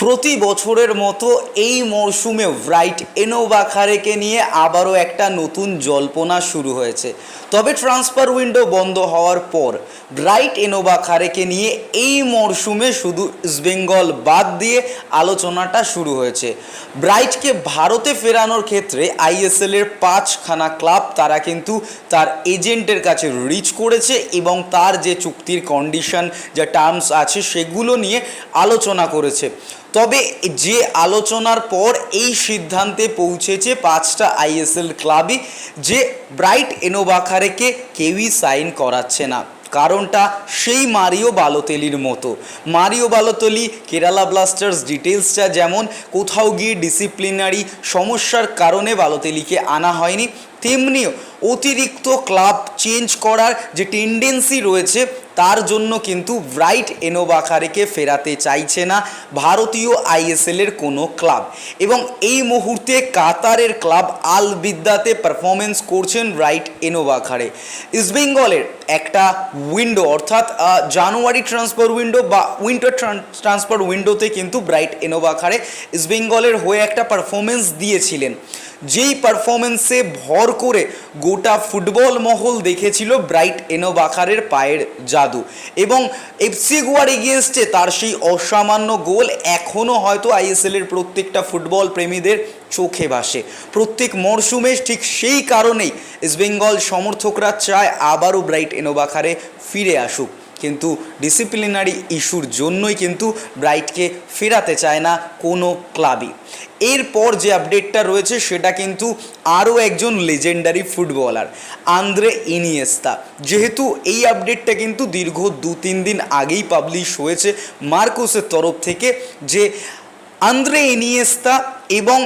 প্রতি বছরের মতো এই মরশুমে ব্রাইট এনোভা খারেকে নিয়ে আবারও একটা নতুন জল্পনা শুরু হয়েছে। তবে ট্রান্সফার উইন্ডো বন্ধ হওয়ার পর ব্রাইট এনোভা খারেকে নিয়ে এই মরশুমে শুধু ইস্টবেঙ্গল বাদ দিয়ে আলোচনাটা শুরু হয়েছে। ব্রাইটকে ভারতে ফেরানোর ক্ষেত্রে আইএসএল এর পাঁচখানা ক্লাব তারা কিন্তু তার এজেন্টের কাছে রিচ করেছে এবং তার যে চুক্তির কন্ডিশন, যা টার্মস আছে, সেগুলো নিয়ে আলোচনা করেছে। তবে যে আলোচনার পর এই সিদ্ধান্তে পৌঁছেছে পাঁচটা আইএসএল ক্লাবই যে ব্রাইট এনোবাখারেকে কেউই সাইন করাচ্ছে না। কারণটা সেই মারিও বালোতেলির মতো। মারিও বালোতলি, কেরালা ব্লাস্টার্স ডিটেলসটা যেমন কোথাও গিয়ে ডিসিপ্লিনারি সমস্যার কারণে বালোতেলিকে আনা হয়নি, তেমনিও অতিরিক্ত ক্লাব চেঞ্জ করার যে টেন্ডেন্সি রয়েছে তার জন্য কিন্তু ব্রাইট এনোবাখারেকে ফেরাতে চাইছে না ভারতীয় আইএসএলের কোনো ক্লাব। এবং এই মুহূর্তে কাতারের ক্লাব আল বিদ্যাতে পারফরমেন্স করছেন ব্রাইট এনোবাখারে ইস্টবেঙ্গলের একটা উইন্ডো অর্থাৎ জানুয়ারি ট্রান্সফার উইন্ডো বা উইন্টার ট্রান্সফার উইন্ডোতে কিন্তু ব্রাইট এনোবাখারে ইস্টবেঙ্গলের হয়ে একটা পারফরমেন্স দিয়েছিলেন। যেই পারফরমেন্সে ভর করে গোটা ফুটবল মহল দেখেছিল ব্রাইট এনোবাখারের পায়ের জাদু। এবং এফসি গোয়ার এগেনস্টে তার সেই অসামান্য গোল এখনও হয়তো আইএসএলের প্রত্যেকটা ফুটবল প্রেমীদের চোখে ভাসে। প্রত্যেক মরশুমে ঠিক সেই কারণেই ইস্টবেঙ্গল সমর্থকরা চায় আবারও ব্রাইট এনোবাখারে ফিরে আসুক। কিন্তু ডিসিপ্লিনারি ইস্যুর জন্যই কিন্তু ব্রাইটকে ফেরাতে চায় না কোনো ক্লাবই এরপর যে আপডেটটা রয়েছে সেটা কিন্তু আরও একজন লেজেন্ডারি ফুটবলার আন্দ্রে ইনিয়েস্তা যেহেতু এই আপডেটটা কিন্তু দীর্ঘ দু তিন দিন আগেই পাবলিশ হয়েছে মার্কোসের তরফ থেকে যে আন্দ্রে ইনিয়েস্তা এবং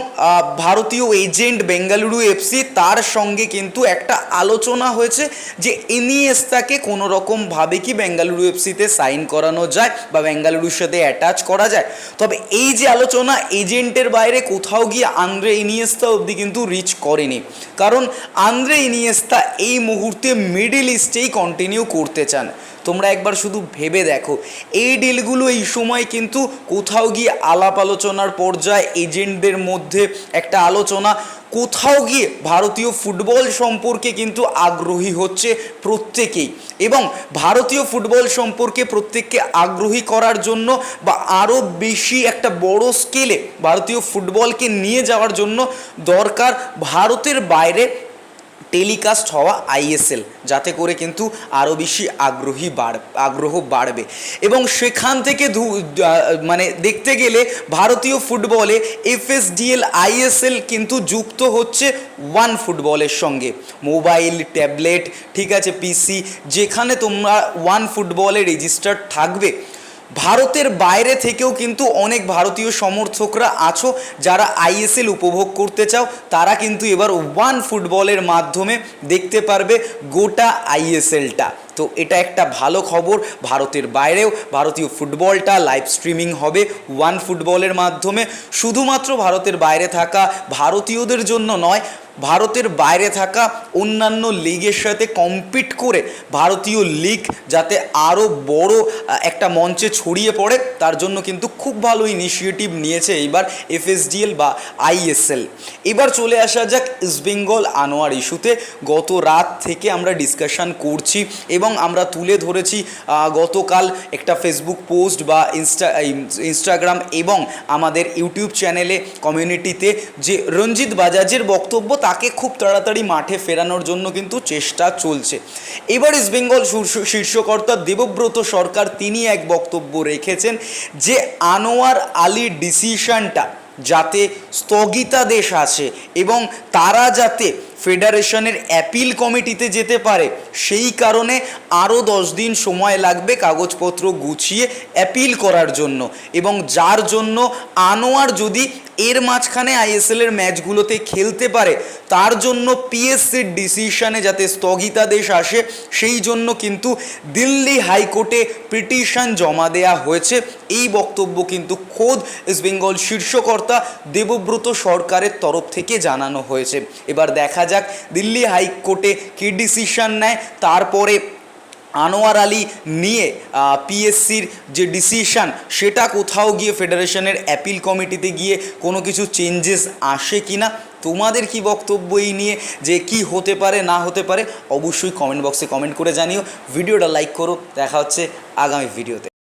ভারতীয় এজেন্ট বেঙ্গালুরু এফসি তার সঙ্গে কিন্তু একটা আলোচনা হয়েছে যে ইনিয়েস্তাকে কোনো রকমভাবে কি বেঙ্গালুরু এফসিতে সাইন করানো যায় বা বেঙ্গালুরুর সাথে অ্যাটাচ করা যায়। তবে এই যে আলোচনা এজেন্টের বাইরে কোথাও গিয়ে আন্দ্রে ইনিয়েস্তা অবধি কিন্তু রিচ করেনি। কারণ আন্দ্রে ইনিয়েস্তা এই মুহূর্তে মিডিল ইস্টেই কন্টিনিউ করতে চান। তোমরা একবার শুধু ভেবে দেখো, এই ডিলগুলো এই সময় কিন্তু কোথাও গিয়ে আলাপ আলোচনার পর্যায়ে এজেন্টদের মধ্যে একটা আলোচনা। কোথাও গিয়ে ভারতীয় ফুটবল সম্পর্কে কিন্তু আগ্রহী হচ্ছে প্রত্যেকেই এবং ভারতীয় ফুটবল সম্পর্কে প্রত্যেককে আগ্রহী করার জন্য বা আরও বেশি একটা বড় স্কেলে ভারতীয় ফুটবলকে নিয়ে যাওয়ার জন্য দরকার ভারতের বাইরে টেলিকাস্ট হওয়া আইএসএল যাতে করে কিন্তু আরও বেশি আগ্রহী বাড়, আগ্রহ বাড়বে। এবং সেখান থেকে মানে দেখতে গেলে ভারতীয় ফুটবলে এফএসডিএল আইএসএল কিন্তু যুক্ত হচ্ছে ওয়ান ফুটবলের সঙ্গে। মোবাইল, ট্যাবলেট, ঠিক আছে, পিসি, যেখানে তোমরা ওয়ান ফুটবলে রেজিস্টার্ড থাকবে। ভারতের বাইরে থেকেও কিন্তু অনেক ভারতীয় সমর্থকরা আছো, যারা আইএসএল উপভোগ করতে চাও, তারা কিন্তু এবার ওয়ান ফুটবলের মাধ্যমে দেখতে পারবে গোটা আইএসএলটা তো এটা একটা ভালো খবর ভারতের বাইরেও। ভারতীয় ফুটবলটা লাইভ স্ট্রিমিং হবে ওয়ান ফুটবলের মাধ্যমে। শুধুমাত্র ভারতের বাইরে থাকা ভারতীয়দের জন্য নয় ভারতের বাইরে থাকা অন্যান্য লিগের সাথে কম্পিট করে ভারতীয় লিগ যাতে আরও বড় একটা মঞ্চে ছড়িয়ে পড়ে, তার জন্য কিন্তু খুব ভালো ইনিশিয়েটিভ নিয়েছে এইবার এফএসডিএল বা আইএসএল এবার চলে আসা যাক ইস্টবেঙ্গল আনোয়ার ইস্যুতে। গত রাত থেকে আমরা ডিসকাশন করছি এবং আমরা তুলে ধরেছি গতকাল একটা ফেসবুক পোস্ট বা ইনস্টা ইনস্টাগ্রাম এবং আমাদের ইউটিউব চ্যানেলে কমিউনিটিতে যে রঞ্জিত বাজাজের বক্তব্য তাকে খুব তাড়াতাড়ি মাঠে ফেরানোর জন্য কিন্তু চেষ্টা চলছে। এবার ইস্ট বেঙ্গল শীর্ষকর্তা দেবব্রত সরকার তিনি এক বক্তব্য রেখেছেন যে আনোয়ার আলীর ডিসিশনটা যাতে স্থগিতাদেশ আছে এবং তারা যাতে ফেডারেশনের অ্যাপিল কমিটিতে যেতে পারে। সেই কারণে আরও দশ দিন সময় লাগবে কাগজপত্র গুছিয়ে অ্যাপিল করার জন্য। এবং যার জন্য আনোয়ার যদি এর মাঝখানে আইএসএল এর ম্যাচগুলোতে খেলতে পারে, তার জন্য পিএসসির ডিসিশনে যাতে স্থগিতাদেশ আসে, সেই জন্য কিন্তু দিল্লি হাইকোর্টে পিটিশন জমা দেয়া হয়েছে। এই বক্তব্য কিন্তু খোদ ইস্ট বেঙ্গল শীর্ষকর্তা দেবব্রত সরকারের তরফ থেকে জানানো হয়েছে। এবার দেখা যাক, দিল্লি হাইকোর্টে কী ডিসিশন নেয়? তারপরে আনোয়ার আলী নিয়ে পিএসসির যে ডিসিশান সেটা কোথাও গিয়ে ফেডারেশনের অ্যাপিল কমিটিতে গিয়ে কোনো কিছু চেঞ্জেস আসে কি না তোমাদের কি বক্তব্য এই নিয়ে যে কি হতে পারে, না হতে পারে? অবশ্যই কমেন্ট বক্সে কমেন্ট করে জানিও। ভিডিওটা লাইক করো। দেখা হচ্ছে আগামী ভিডিওতে